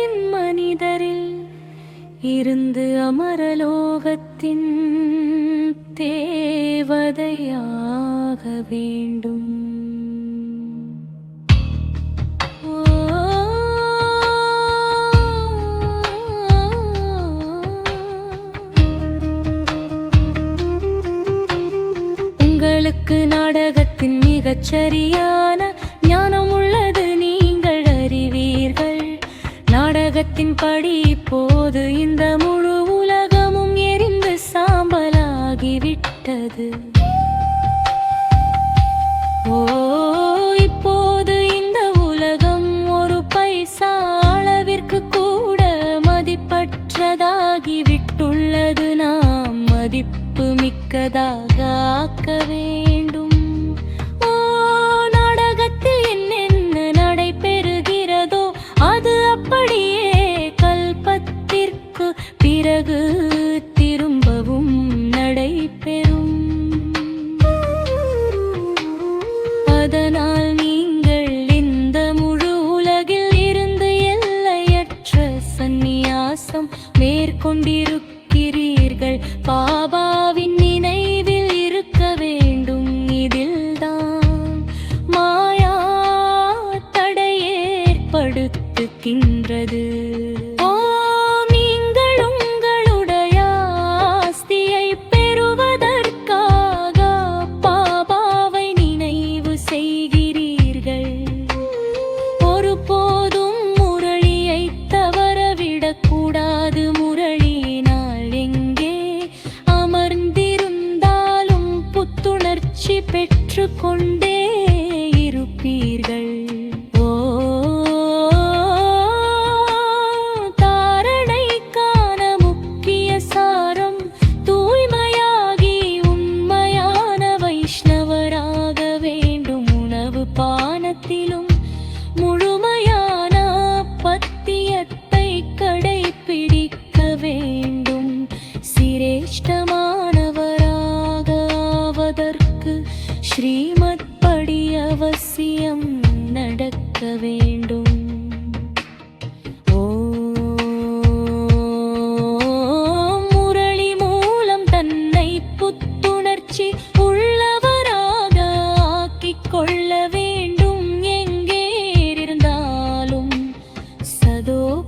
உலகத்தின் மனிதரில் இருந்து அமரலோகத்தின் தேவதையாக வேண்டும். உங்களுக்கு நாடகத்தின் மிகச்சரியா நாடகத்தின் படி இப்போது இந்த முழு உலகமும் எரிந்து சாம்பலாகிவிட்டது. ஓ இப்போது இந்த உலகம் ஒரு பைசா அளவிற்கு கூட மதிப்பற்றதாகி விட்டுள்ளது நாம் மதிப்பு மிக்கதாக ஆக்கவே சந்நியாசம் மேற்கொண்டிருக்கிறீர்கள். பாபாவின் நினைவில் இருக்க வேண்டும். இதில்தான் மாயா தடை ஏற்படுத்துகின்றது தவறவிடக்கூடாது முரளியினால் எங்கே? அமர்ந்திருந்தாலும் புத்துணர்ச்சி பெற்றுக்கொண்டே அவசியம் நடக்க வேண்டும். முரளி மூலம் தன்னை புத்துணர்ச்சி உள்ளவராக ஆக்கிக் கொள்ள வேண்டும். எங்கேறிருந்தாலும் சதோ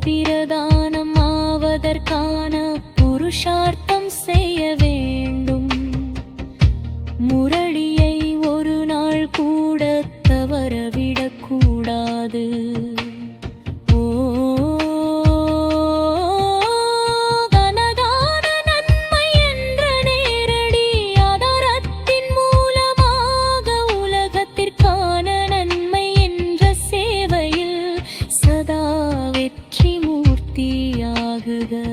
புருஷார்த்தம் செய்ய வெற்றி மூர்த்தியாகுக.